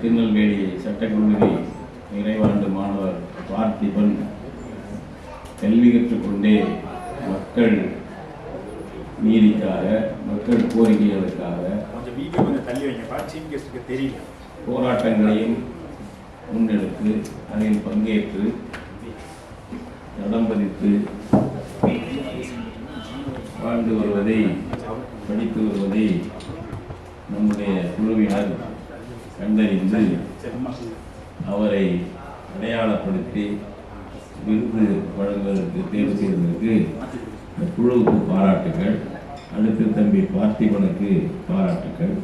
திருநெல்வேலி சட்டக்கல்லூரி நிறைவாண்டு மாணவர் பார்த்திபன் கல்வி கற்றுக்கொண்டே மக்கள் நீதிக்காக மக்கள் கோரிக்கைகளுக்காக போராட்டங்களையும் முன்னெடுத்து அதில் பங்கேற்று தடம் பதித்து வாழ்ந்து வருவதை படித்து வருவதை நம்முடைய குழுவினர் கண்டறிந்து அவரை அடையாளப்படுத்தி விருது வழங்குவதற்கு தேர்வு செய்வதற்கு இந்த குழுவுக்கு பாராட்டுகள் அடுத்து தம்பி பார்த்திபனுக்கு பாராட்டுகள்.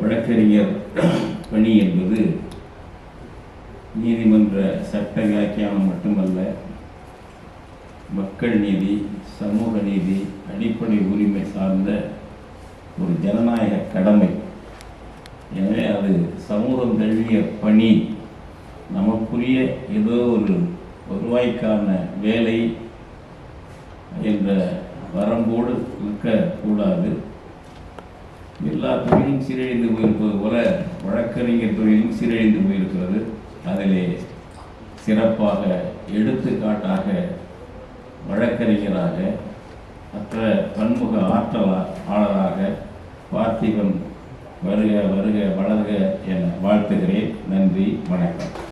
வழக்கறிஞர் பணி என்பது நீதிமன்ற சட்ட வியாக்கியானம் மட்டுமல்ல மக்கள் நீதி சமூக நீதி அடிப்படை உரிமை சார்ந்த ஒரு ஜனநாயக கடமை. அது சமூகம் தழுவிய பணி நமக்குரிய ஏதோ ஒரு வருவாய்க்கான வேலை என்ற வரம்போடு இருக்கக்கூடாது. எல்லா தொழிலும் சீரழிந்து போயிருப்பது போல வழக்கறிஞர் தொழிலும் சீரழிந்து போயிருக்கிறது. அதிலே சிறப்பாக எடுத்துக்காட்டாக வழக்கறிஞராக மற்ற பன்முக ஆற்றலாளராக பார்த்திபன் வருக வருக வளர்க என வாழ்த்துகிறேன். நன்றி வணக்கம்.